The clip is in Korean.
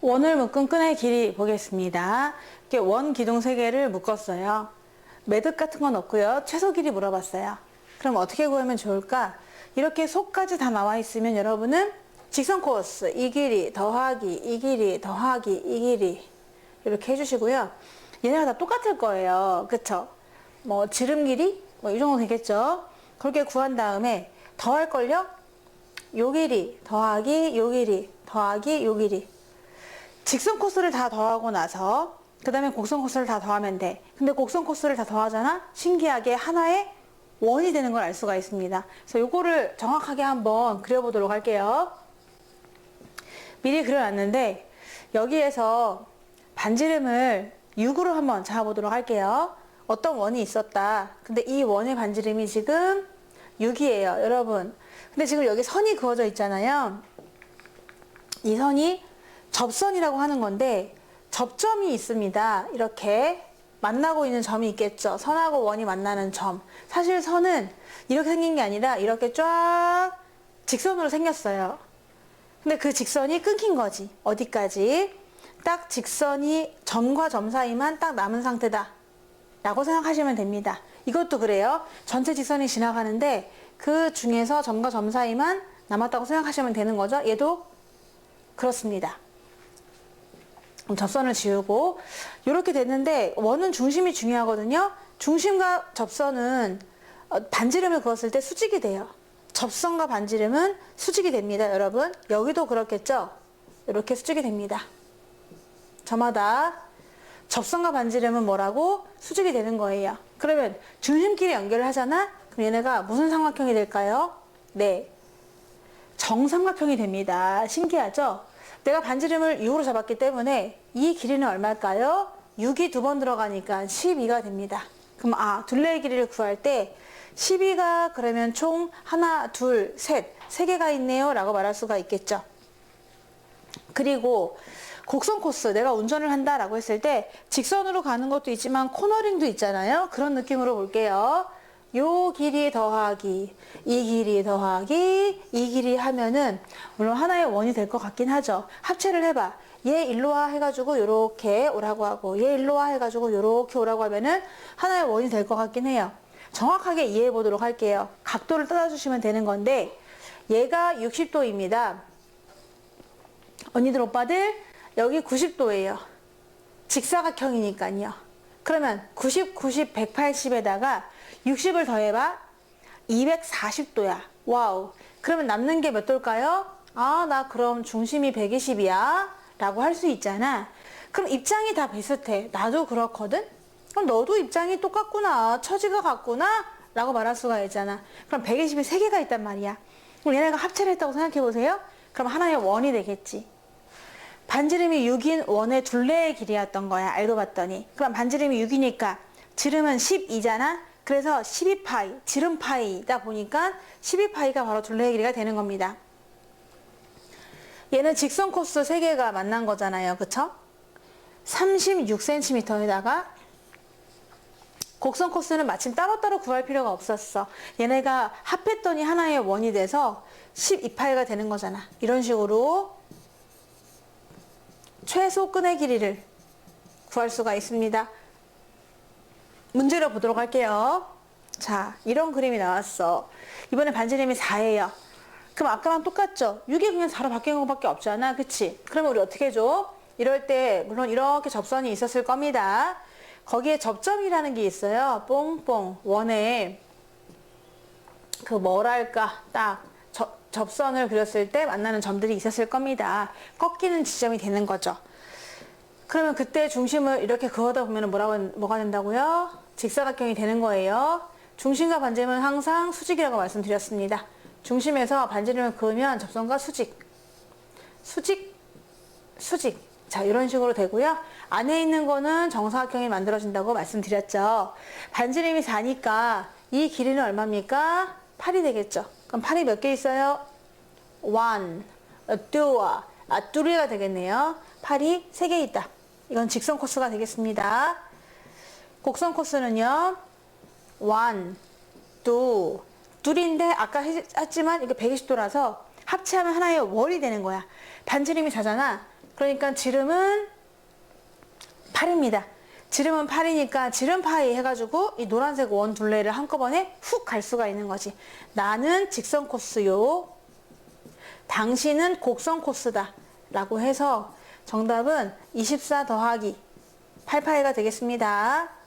원을 묶은 끈의 길이 보겠습니다. 이렇게 원 기둥 세 개를 묶었어요. 매듭 같은 건 없고요. 최소 길이 물어봤어요. 그럼 어떻게 구하면 좋을까? 이렇게 속까지 다 나와 있으면 여러분은 직선 코스 이 길이 더하기 이 길이 더하기 이 길이 이렇게 해주시고요. 얘네가 다 똑같을 거예요. 그쵸? 뭐 지름 길이 뭐 이 정도 되겠죠? 그렇게 구한 다음에 더할 걸요? 요 길이 더하기 요 길이 더하기 요 길이 직선 코스를 다 더하고 나서 그 다음에 곡선 코스를 다 더하면 돼. 근데 곡선 코스를 다 더하잖아? 신기하게 하나의 원이 되는 걸 알 수가 있습니다. 그래서 요거를 정확하게 한번 그려보도록 할게요. 미리 그려놨는데 여기에서 반지름을 6으로 한번 잡아보도록 할게요. 어떤 원이 있었다. 근데 이 원의 반지름이 지금 6이에요. 여러분. 근데 지금 여기 선이 그어져 있잖아요. 이 선이 접선이라고 하는 건데 접점이 있습니다. 이렇게 만나고 있는 점이 있겠죠. 선하고 원이 만나는 점. 사실 선은 이렇게 생긴 게 아니라 이렇게 쫙 직선으로 생겼어요. 근데 그 직선이 끊긴 거지. 어디까지? 딱 직선이 점과 점 사이만 딱 남은 상태다. 라고 생각하시면 됩니다. 이것도 그래요. 전체 직선이 지나가는데 그 중에서 점과 점 사이만 남았다고 생각하시면 되는 거죠. 얘도 그렇습니다. 접선을 지우고 이렇게 됐는데 원은 중심이 중요하거든요. 중심과 접선은 어, 반지름을 그었을 때 수직이 돼요. 접선과 반지름은 수직이 됩니다, 여러분. 여기도 그렇겠죠? 이렇게 수직이 됩니다. 저마다 접선과 반지름은 뭐라고? 수직이 되는 거예요. 그러면 중심끼리 연결을 하잖아? 그럼 얘네가 무슨 삼각형이 될까요? 네. 정삼각형이 됩니다. 신기하죠? 내가 반지름을 6으로 잡았기 때문에 이 길이는 얼마일까요? 6이 두 번 들어가니까 12가 됩니다. 그럼 아, 둘레의 길이를 구할 때 12가 그러면 총 하나, 둘, 셋, 세 개가 있네요. 라고 말할 수가 있겠죠. 그리고 곡선 코스 내가 운전을 한다 라고 했을 때 직선으로 가는 것도 있지만 코너링도 있잖아요. 그런 느낌으로 볼게요. 요 길이 더하기 이 길이 더하기 이 길이 하면은 물론 하나의 원이 될 것 같긴 하죠. 합체를 해봐. 얘 일로 와 해가지고 요렇게 오라고 하고 얘 일로 와 해가지고 요렇게 오라고 하면은 하나의 원이 될 것 같긴 해요. 정확하게 이해해 보도록 할게요. 각도를 따라주시면 되는 건데 얘가 60도입니다. 언니들 오빠들 여기 90도예요. 직사각형이니까요. 그러면 90, 90, 180에다가 60을 더해봐. 240도야. 와우. 그러면 남는 게 몇 도일까요? 아, 나 그럼 중심이 120이야. 라고 할 수 있잖아. 그럼 입장이 다 비슷해. 나도 그렇거든? 그럼 너도 입장이 똑같구나. 처지가 같구나. 라고 말할 수가 있잖아. 그럼 120이 3개가 있단 말이야. 그럼 얘네가 합체를 했다고 생각해 보세요. 그럼 하나의 원이 되겠지. 반지름이 6인 원의 둘레의 길이였던 거야. 알고 봤더니. 그럼 반지름이 6이니까 지름은 12잖아. 그래서 12파이, 지름 파이다 보니까 12파이가 바로 둘레의 길이가 되는 겁니다. 얘는 직선 코스 3개가 만난 거잖아요. 그쵸? 36cm에다가 곡선 코스는 마침 따로따로 구할 필요가 없었어. 얘네가 합했더니 하나의 원이 돼서 12파이가 되는 거잖아. 이런 식으로 최소 끈의 길이를 구할 수가 있습니다. 문제를 보도록 할게요. 자, 이런 그림이 나왔어. 이번에 반지름이 4예요. 그럼 아까랑 똑같죠? 6이 그냥 4로 바뀌는 것밖에 없잖아. 그치? 그러면 우리 어떻게 해줘? 이럴 때 물론 이렇게 접선이 있었을 겁니다. 거기에 접점이라는 게 있어요. 뽕뽕 원에 그 뭐랄까 딱 저, 접선을 그렸을 때 만나는 점들이 있었을 겁니다. 꺾이는 지점이 되는 거죠. 그러면 그때 중심을 이렇게 그어다 보면 뭐라고 뭐가 된다고요? 직사각형이 되는 거예요. 중심과 반지름은 항상 수직이라고 말씀드렸습니다. 중심에서 반지름을 그으면 접선과 수직, 수직, 수직. 자 이런 식으로 되고요. 안에 있는 거는 정사각형이 만들어진다고 말씀드렸죠. 반지름이 4니까 이 길이는 얼마입니까? 8이 되겠죠. 그럼 8이 몇 개 있어요? 1, 2, 아, 뚜리가 되겠네요. 8이 3개 있다. 이건 직선 코스가 되겠습니다. 곡선 코스는요. 1, 2, 둘인데 아까 했지만 이게 120도라서 합체하면 하나의 월이 되는 거야. 반지름이 4잖아. 그러니까 지름은 8입니다. 지름은 8이니까 지름 파이 해가지고 이 노란색 원 둘레를 한꺼번에 훅 갈 수가 있는 거지. 나는 직선 코스요. 당신은 곡선 코스다. 라고 해서 정답은 24 더하기 8파이가 되겠습니다.